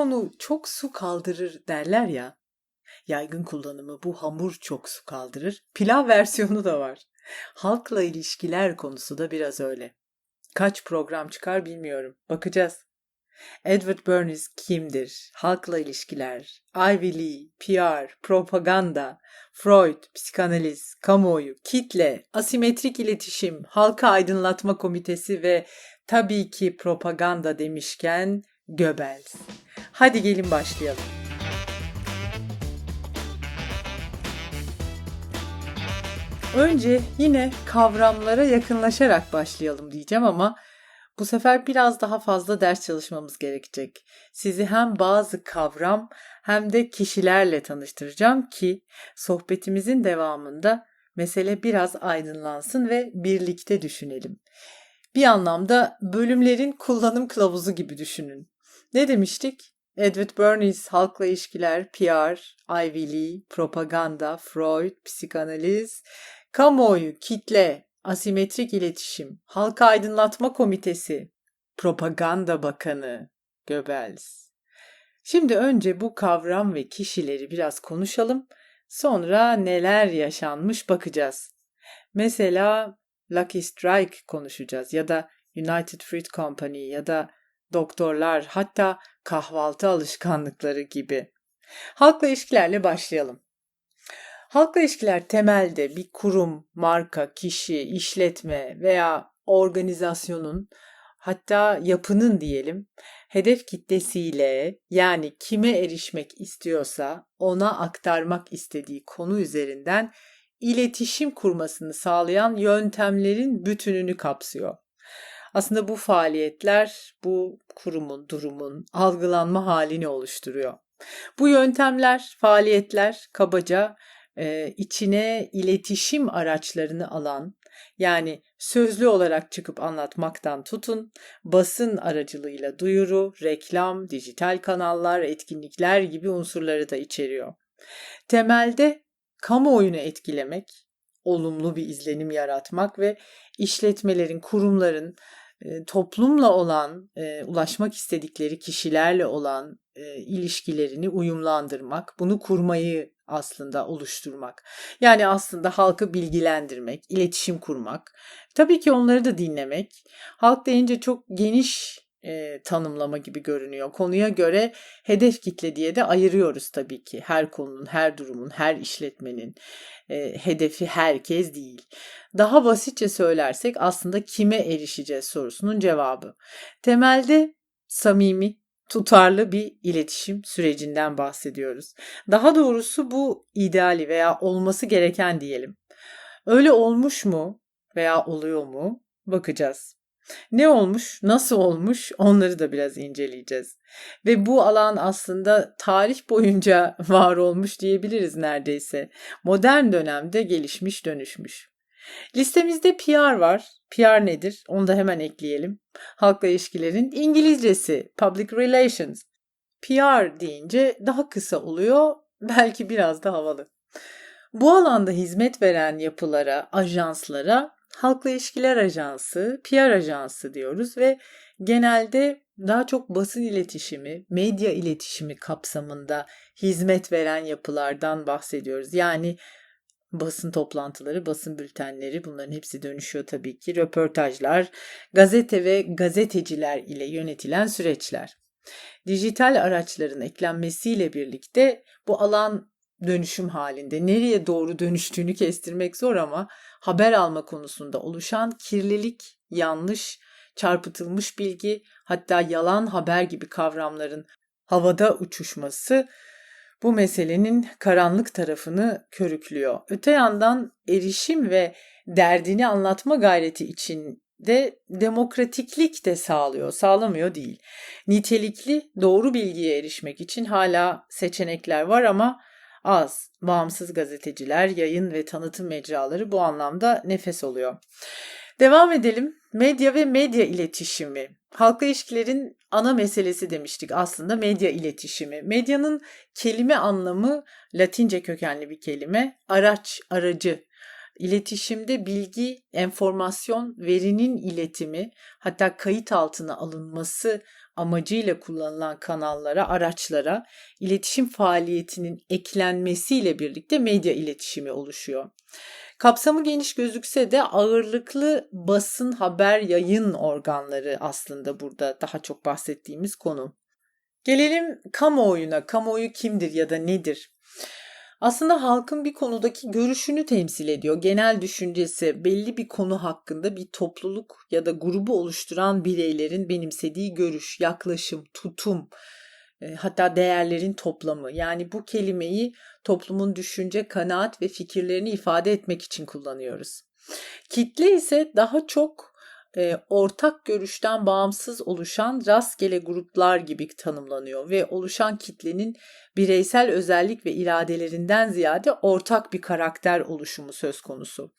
konu çok su kaldırır derler ya. Yaygın kullanımı bu hamur çok su kaldırır. Pilav versiyonu da var. Halkla ilişkiler konusu da biraz öyle. Kaç program çıkar bilmiyorum. Bakacağız. Edward Bernays kimdir? Halkla ilişkiler, Ivy Lee, PR, propaganda, Freud, psikanaliz, kamuoyu, kitle, asimetrik iletişim, halka aydınlatma komitesi ve tabii ki propaganda demişken Göbels. Hadi gelin başlayalım. Önce yine kavramlara yakınlaşarak başlayalım diyeceğim ama bu sefer biraz daha fazla ders çalışmamız gerekecek. Sizi hem bazı kavram hem de kişilerle tanıştıracağım ki sohbetimizin devamında mesele biraz aydınlansın ve birlikte düşünelim. Bir anlamda bölümlerin kullanım kılavuzu gibi düşünün. Ne demiştik? Edward Bernays halkla ilişkiler, PR, Ivy Lee, propaganda, Freud, psikanaliz, kamuoyu, kitle, asimetrik iletişim, halka aydınlatma komitesi, propaganda bakanı, Goebbels. Şimdi önce bu kavram ve kişileri biraz konuşalım. Sonra neler yaşanmış bakacağız. Mesela Lucky Strike konuşacağız ya da United Fruit Company ya da doktorlar hatta kahvaltı alışkanlıkları gibi. Halkla ilişkilerle başlayalım. Halkla ilişkiler temelde bir kurum, marka, kişi, işletme veya organizasyonun hatta yapının diyelim hedef kitlesiyle yani kime erişmek istiyorsa ona aktarmak istediği konu üzerinden iletişim kurmasını sağlayan yöntemlerin bütününü kapsıyor. Aslında bu faaliyetler bu kurumun, durumun algılanma halini oluşturuyor. Bu yöntemler, faaliyetler kabaca e, içine iletişim araçlarını alan yani sözlü olarak çıkıp anlatmaktan tutun, basın aracılığıyla duyuru, reklam, dijital kanallar, etkinlikler gibi unsurları da içeriyor. Temelde kamuoyunu etkilemek, olumlu bir izlenim yaratmak ve işletmelerin, kurumların toplumla olan, ulaşmak istedikleri kişilerle olan ilişkilerini uyumlandırmak, bunu kurmayı aslında oluşturmak. Yani aslında halkı bilgilendirmek, iletişim kurmak. Tabii ki onları da dinlemek. Halk deyince çok geniş e, tanımlama gibi görünüyor. Konuya göre hedef kitle diye de ayırıyoruz tabii ki. Her konunun, her durumun, her işletmenin e, hedefi herkes değil. Daha basitçe söylersek aslında kime erişeceğiz sorusunun cevabı. Temelde samimi, tutarlı bir iletişim sürecinden bahsediyoruz. Daha doğrusu bu ideali veya olması gereken diyelim. Öyle olmuş mu veya oluyor mu bakacağız. Ne olmuş, nasıl olmuş onları da biraz inceleyeceğiz. Ve bu alan aslında tarih boyunca var olmuş diyebiliriz neredeyse. Modern dönemde gelişmiş, dönüşmüş. Listemizde PR var. PR nedir? Onu da hemen ekleyelim. Halkla ilişkilerin İngilizcesi Public Relations. PR deyince daha kısa oluyor, belki biraz da havalı. Bu alanda hizmet veren yapılara, ajanslara halkla ilişkiler ajansı, PR ajansı diyoruz ve genelde daha çok basın iletişimi, medya iletişimi kapsamında hizmet veren yapılardan bahsediyoruz. Yani basın toplantıları, basın bültenleri bunların hepsi dönüşüyor tabii ki. Röportajlar, gazete ve gazeteciler ile yönetilen süreçler. Dijital araçların eklenmesiyle birlikte bu alan dönüşüm halinde. Nereye doğru dönüştüğünü kestirmek zor ama haber alma konusunda oluşan kirlilik, yanlış, çarpıtılmış bilgi, hatta yalan haber gibi kavramların havada uçuşması bu meselenin karanlık tarafını körüklüyor. Öte yandan erişim ve derdini anlatma gayreti için de demokratiklik de sağlıyor, sağlamıyor değil. Nitelikli doğru bilgiye erişmek için hala seçenekler var ama az. Bağımsız gazeteciler, yayın ve tanıtım mecraları bu anlamda nefes oluyor. Devam edelim. Medya ve medya iletişimi. Halkla ilişkilerin ana meselesi demiştik aslında medya iletişimi. Medyanın kelime anlamı Latince kökenli bir kelime. Araç, aracı. İletişimde bilgi, enformasyon, verinin iletimi, hatta kayıt altına alınması amacıyla kullanılan kanallara, araçlara iletişim faaliyetinin eklenmesiyle birlikte medya iletişimi oluşuyor. Kapsamı geniş gözükse de ağırlıklı basın, haber, yayın organları aslında burada daha çok bahsettiğimiz konu. Gelelim kamuoyuna. Kamuoyu kimdir ya da nedir? Aslında halkın bir konudaki görüşünü temsil ediyor. Genel düşüncesi belli bir konu hakkında bir topluluk ya da grubu oluşturan bireylerin benimsediği görüş, yaklaşım, tutum, e, hatta değerlerin toplamı. Yani bu kelimeyi toplumun düşünce, kanaat ve fikirlerini ifade etmek için kullanıyoruz. Kitle ise daha çok e, ortak görüşten bağımsız oluşan rastgele gruplar gibi tanımlanıyor ve oluşan kitlenin bireysel özellik ve iradelerinden ziyade ortak bir karakter oluşumu söz konusu.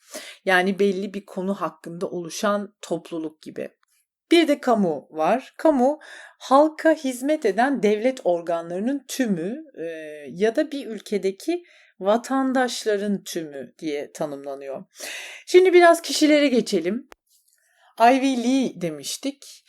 Yani belli bir konu hakkında oluşan topluluk gibi. Bir de kamu var. Kamu halka hizmet eden devlet organlarının tümü e, ya da bir ülkedeki vatandaşların tümü diye tanımlanıyor. Şimdi biraz kişilere geçelim. Ivy Lee demiştik.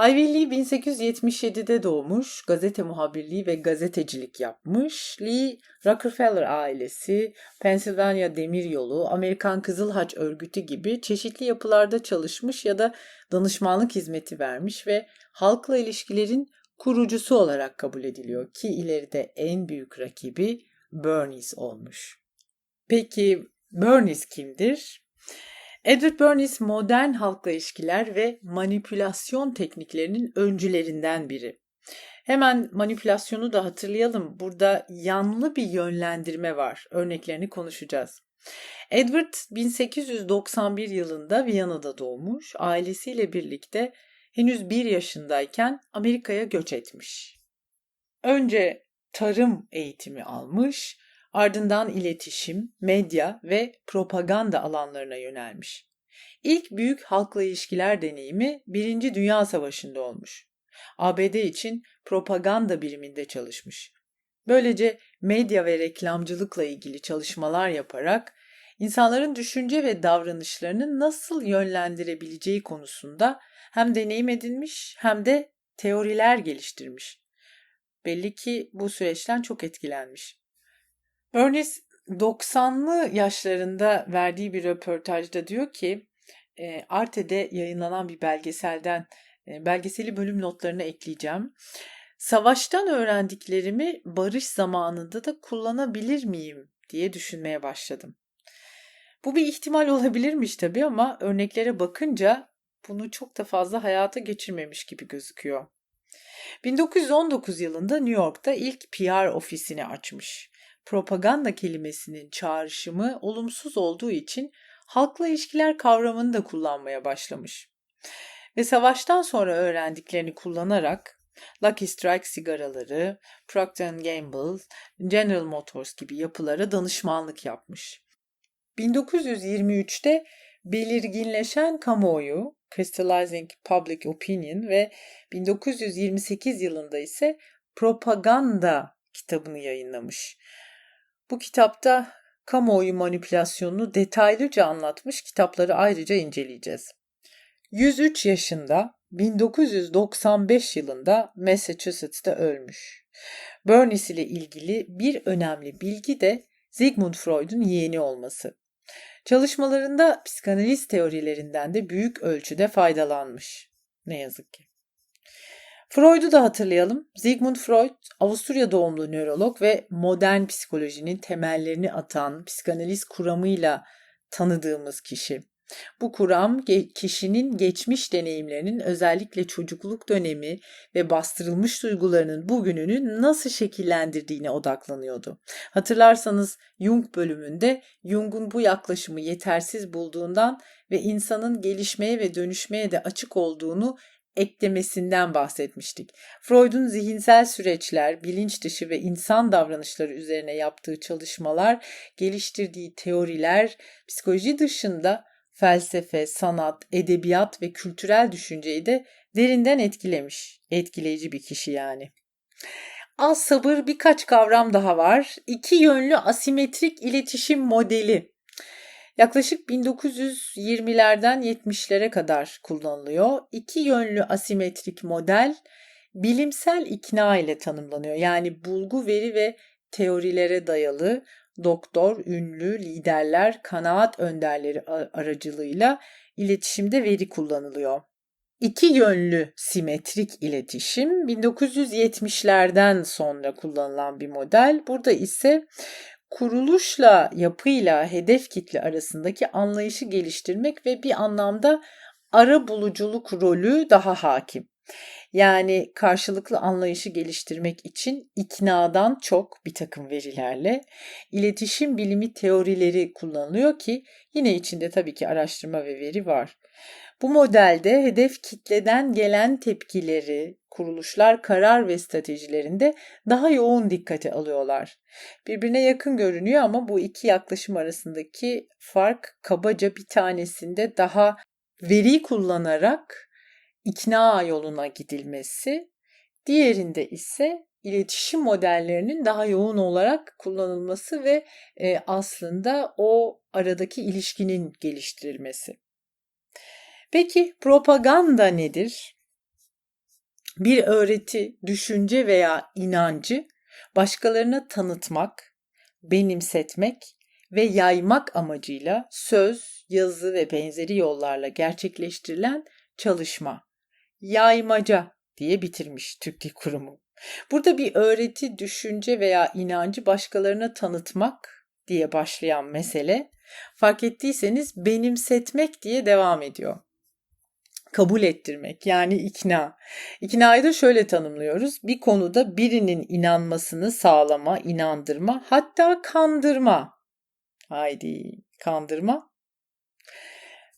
Ivy Lee 1877'de doğmuş, gazete muhabirliği ve gazetecilik yapmış. Lee, Rockefeller ailesi, Pennsylvania Demiryolu, Amerikan Kızıl Haç Örgütü gibi çeşitli yapılarda çalışmış ya da danışmanlık hizmeti vermiş ve halkla ilişkilerin kurucusu olarak kabul ediliyor ki ileride en büyük rakibi Bernays olmuş. Peki Bernays kimdir? Edward Bernays modern halkla ilişkiler ve manipülasyon tekniklerinin öncülerinden biri. Hemen manipülasyonu da hatırlayalım. Burada yanlı bir yönlendirme var. Örneklerini konuşacağız. Edward 1891 yılında Viyana'da doğmuş. Ailesiyle birlikte henüz bir yaşındayken Amerika'ya göç etmiş. Önce tarım eğitimi almış, Ardından iletişim, medya ve propaganda alanlarına yönelmiş. İlk büyük halkla ilişkiler deneyimi Birinci Dünya Savaşı'nda olmuş. ABD için propaganda biriminde çalışmış. Böylece medya ve reklamcılıkla ilgili çalışmalar yaparak insanların düşünce ve davranışlarını nasıl yönlendirebileceği konusunda hem deneyim edinmiş hem de teoriler geliştirmiş. Belli ki bu süreçten çok etkilenmiş. Ernest 90'lı yaşlarında verdiği bir röportajda diyor ki e, Arte'de yayınlanan bir belgeselden e, belgeseli bölüm notlarına ekleyeceğim. Savaştan öğrendiklerimi barış zamanında da kullanabilir miyim diye düşünmeye başladım. Bu bir ihtimal olabilirmiş tabii ama örneklere bakınca bunu çok da fazla hayata geçirmemiş gibi gözüküyor. 1919 yılında New York'ta ilk PR ofisini açmış propaganda kelimesinin çağrışımı olumsuz olduğu için halkla ilişkiler kavramını da kullanmaya başlamış. Ve savaştan sonra öğrendiklerini kullanarak Lucky Strike sigaraları, Procter Gamble, General Motors gibi yapılara danışmanlık yapmış. 1923'te belirginleşen kamuoyu, Crystallizing Public Opinion ve 1928 yılında ise Propaganda kitabını yayınlamış. Bu kitapta kamuoyu manipülasyonunu detaylıca anlatmış kitapları ayrıca inceleyeceğiz. 103 yaşında 1995 yılında Massachusetts'te ölmüş. Bernays ile ilgili bir önemli bilgi de Sigmund Freud'un yeğeni olması. Çalışmalarında psikanaliz teorilerinden de büyük ölçüde faydalanmış. Ne yazık ki. Freud'u da hatırlayalım. Sigmund Freud, Avusturya doğumlu nörolog ve modern psikolojinin temellerini atan psikanaliz kuramıyla tanıdığımız kişi. Bu kuram kişinin geçmiş deneyimlerinin özellikle çocukluk dönemi ve bastırılmış duygularının bugününü nasıl şekillendirdiğine odaklanıyordu. Hatırlarsanız Jung bölümünde Jung'un bu yaklaşımı yetersiz bulduğundan ve insanın gelişmeye ve dönüşmeye de açık olduğunu eklemesinden bahsetmiştik. Freud'un zihinsel süreçler, bilinç dışı ve insan davranışları üzerine yaptığı çalışmalar, geliştirdiği teoriler, psikoloji dışında felsefe, sanat, edebiyat ve kültürel düşünceyi de derinden etkilemiş. Etkileyici bir kişi yani. Az sabır birkaç kavram daha var. İki yönlü asimetrik iletişim modeli. Yaklaşık 1920'lerden 70'lere kadar kullanılıyor. İki yönlü asimetrik model bilimsel ikna ile tanımlanıyor. Yani bulgu, veri ve teorilere dayalı doktor, ünlü, liderler, kanaat önderleri aracılığıyla iletişimde veri kullanılıyor. İki yönlü simetrik iletişim 1970'lerden sonra kullanılan bir model. Burada ise kuruluşla yapıyla hedef kitle arasındaki anlayışı geliştirmek ve bir anlamda ara buluculuk rolü daha hakim. Yani karşılıklı anlayışı geliştirmek için iknadan çok bir takım verilerle iletişim bilimi teorileri kullanılıyor ki yine içinde tabii ki araştırma ve veri var. Bu modelde hedef kitleden gelen tepkileri kuruluşlar karar ve stratejilerinde daha yoğun dikkate alıyorlar. Birbirine yakın görünüyor ama bu iki yaklaşım arasındaki fark kabaca bir tanesinde daha veri kullanarak ikna yoluna gidilmesi, diğerinde ise iletişim modellerinin daha yoğun olarak kullanılması ve e, aslında o aradaki ilişkinin geliştirilmesi. Peki propaganda nedir? Bir öğreti, düşünce veya inancı başkalarına tanıtmak, benimsetmek ve yaymak amacıyla söz, yazı ve benzeri yollarla gerçekleştirilen çalışma. Yaymaca diye bitirmiş Türk Dil Kurumu. Burada bir öğreti, düşünce veya inancı başkalarına tanıtmak diye başlayan mesele fark ettiyseniz benimsetmek diye devam ediyor kabul ettirmek yani ikna. İknayı da şöyle tanımlıyoruz. Bir konuda birinin inanmasını sağlama, inandırma, hatta kandırma. Haydi kandırma.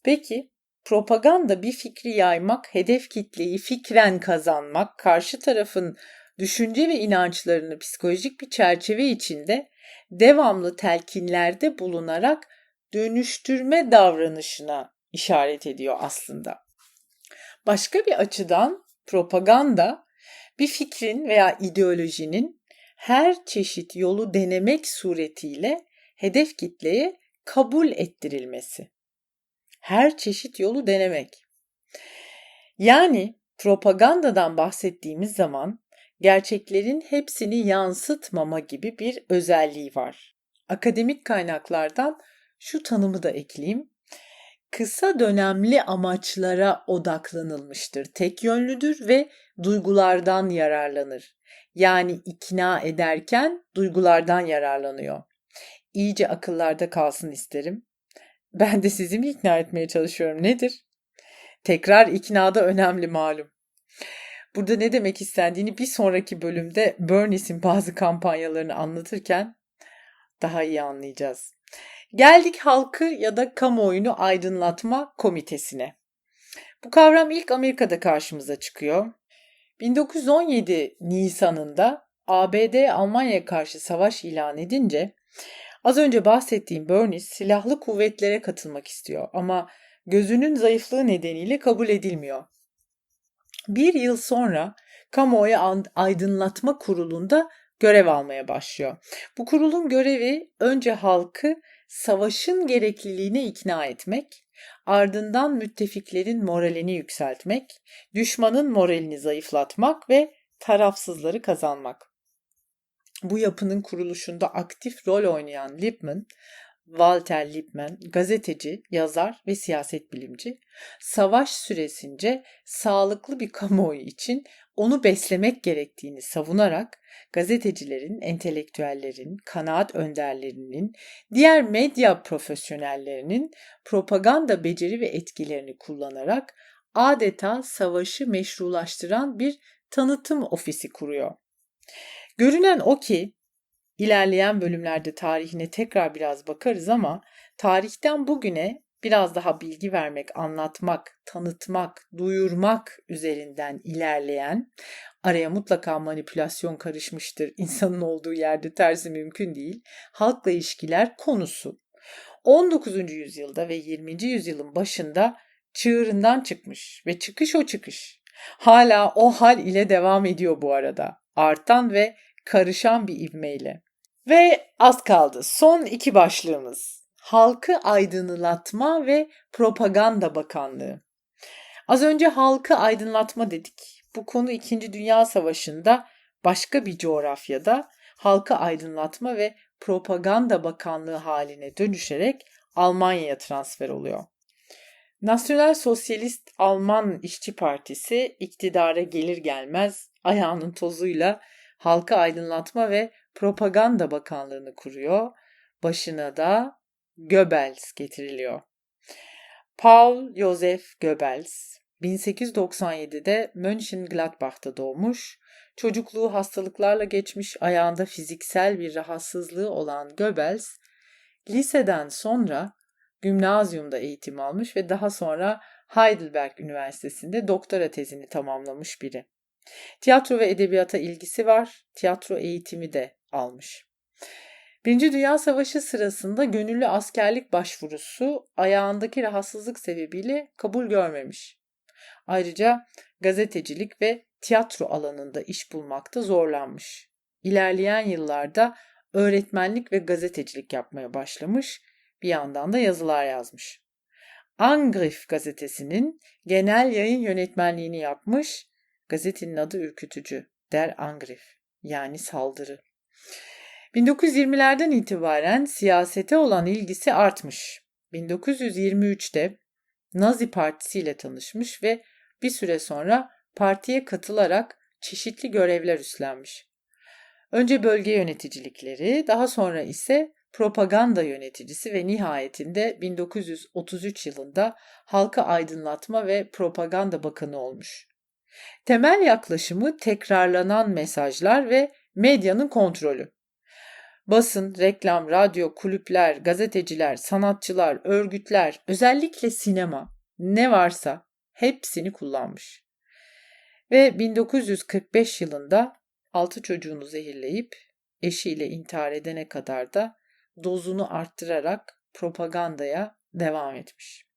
Peki propaganda bir fikri yaymak, hedef kitleyi fikren kazanmak, karşı tarafın düşünce ve inançlarını psikolojik bir çerçeve içinde devamlı telkinlerde bulunarak dönüştürme davranışına işaret ediyor aslında. Başka bir açıdan propaganda bir fikrin veya ideolojinin her çeşit yolu denemek suretiyle hedef kitleye kabul ettirilmesi. Her çeşit yolu denemek. Yani propagandadan bahsettiğimiz zaman gerçeklerin hepsini yansıtmama gibi bir özelliği var. Akademik kaynaklardan şu tanımı da ekleyeyim kısa dönemli amaçlara odaklanılmıştır. Tek yönlüdür ve duygulardan yararlanır. Yani ikna ederken duygulardan yararlanıyor. İyice akıllarda kalsın isterim. Ben de sizi mi ikna etmeye çalışıyorum? Nedir? Tekrar iknada önemli malum. Burada ne demek istendiğini bir sonraki bölümde Bernie's'in bazı kampanyalarını anlatırken daha iyi anlayacağız. Geldik halkı ya da kamuoyunu aydınlatma komitesine. Bu kavram ilk Amerika'da karşımıza çıkıyor. 1917 Nisan'ında ABD Almanya'ya karşı savaş ilan edince az önce bahsettiğim Bernice silahlı kuvvetlere katılmak istiyor ama gözünün zayıflığı nedeniyle kabul edilmiyor. Bir yıl sonra kamuoyu aydınlatma kurulunda görev almaya başlıyor. Bu kurulun görevi önce halkı savaşın gerekliliğine ikna etmek, ardından müttefiklerin moralini yükseltmek, düşmanın moralini zayıflatmak ve tarafsızları kazanmak. Bu yapının kuruluşunda aktif rol oynayan Lippmann, Walter Lippmann, gazeteci, yazar ve siyaset bilimci, savaş süresince sağlıklı bir kamuoyu için onu beslemek gerektiğini savunarak gazetecilerin, entelektüellerin, kanaat önderlerinin, diğer medya profesyonellerinin propaganda beceri ve etkilerini kullanarak adeta savaşı meşrulaştıran bir tanıtım ofisi kuruyor. Görünen o ki ilerleyen bölümlerde tarihine tekrar biraz bakarız ama tarihten bugüne biraz daha bilgi vermek, anlatmak, tanıtmak, duyurmak üzerinden ilerleyen araya mutlaka manipülasyon karışmıştır. İnsanın olduğu yerde tersi mümkün değil. Halkla ilişkiler konusu 19. yüzyılda ve 20. yüzyılın başında çığırından çıkmış ve çıkış o çıkış. Hala o hal ile devam ediyor bu arada. Artan ve karışan bir ivmeyle. Ve az kaldı. Son iki başlığımız. Halkı Aydınlatma ve Propaganda Bakanlığı. Az önce halkı aydınlatma dedik. Bu konu 2. Dünya Savaşı'nda başka bir coğrafyada halkı aydınlatma ve propaganda bakanlığı haline dönüşerek Almanya'ya transfer oluyor. Nasyonel Sosyalist Alman İşçi Partisi iktidara gelir gelmez ayağının tozuyla Halkı Aydınlatma ve Propaganda Bakanlığı'nı kuruyor. Başına da Goebbels getiriliyor. Paul Joseph Goebbels 1897'de Mönchengladbach'ta doğmuş. Çocukluğu hastalıklarla geçmiş, ayağında fiziksel bir rahatsızlığı olan Goebbels, liseden sonra gümnazyumda eğitim almış ve daha sonra Heidelberg Üniversitesi'nde doktora tezini tamamlamış biri. Tiyatro ve edebiyata ilgisi var, tiyatro eğitimi de almış. Birinci Dünya Savaşı sırasında gönüllü askerlik başvurusu ayağındaki rahatsızlık sebebiyle kabul görmemiş. Ayrıca gazetecilik ve tiyatro alanında iş bulmakta zorlanmış. İlerleyen yıllarda öğretmenlik ve gazetecilik yapmaya başlamış, bir yandan da yazılar yazmış. Angriff gazetesinin genel yayın yönetmenliğini yapmış, gazetenin adı ürkütücü, Der Angriff yani saldırı. 1920'lerden itibaren siyasete olan ilgisi artmış. 1923'te Nazi Partisi ile tanışmış ve bir süre sonra partiye katılarak çeşitli görevler üstlenmiş. Önce bölge yöneticilikleri, daha sonra ise propaganda yöneticisi ve nihayetinde 1933 yılında Halka Aydınlatma ve Propaganda Bakanı olmuş. Temel yaklaşımı tekrarlanan mesajlar ve medyanın kontrolü. Basın, reklam, radyo, kulüpler, gazeteciler, sanatçılar, örgütler, özellikle sinema ne varsa hepsini kullanmış. Ve 1945 yılında 6 çocuğunu zehirleyip eşiyle intihar edene kadar da dozunu arttırarak propagandaya devam etmiş.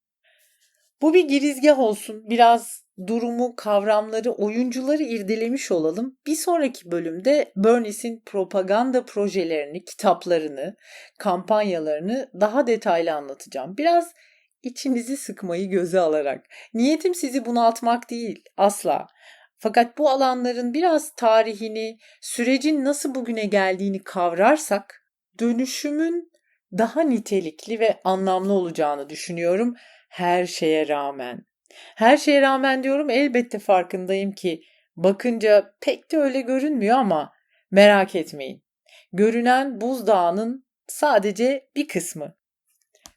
Bu bir girizgah olsun. Biraz durumu, kavramları, oyuncuları irdelemiş olalım. Bir sonraki bölümde Bernice'in propaganda projelerini, kitaplarını, kampanyalarını daha detaylı anlatacağım. Biraz içinizi sıkmayı göze alarak. Niyetim sizi bunaltmak değil, asla. Fakat bu alanların biraz tarihini, sürecin nasıl bugüne geldiğini kavrarsak dönüşümün daha nitelikli ve anlamlı olacağını düşünüyorum her şeye rağmen. Her şeye rağmen diyorum elbette farkındayım ki bakınca pek de öyle görünmüyor ama merak etmeyin. Görünen buzdağının sadece bir kısmı.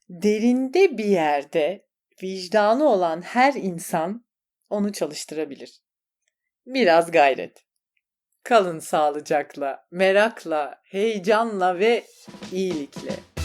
Derinde bir yerde vicdanı olan her insan onu çalıştırabilir. Biraz gayret. Kalın sağlıcakla, merakla, heyecanla ve iyilikle.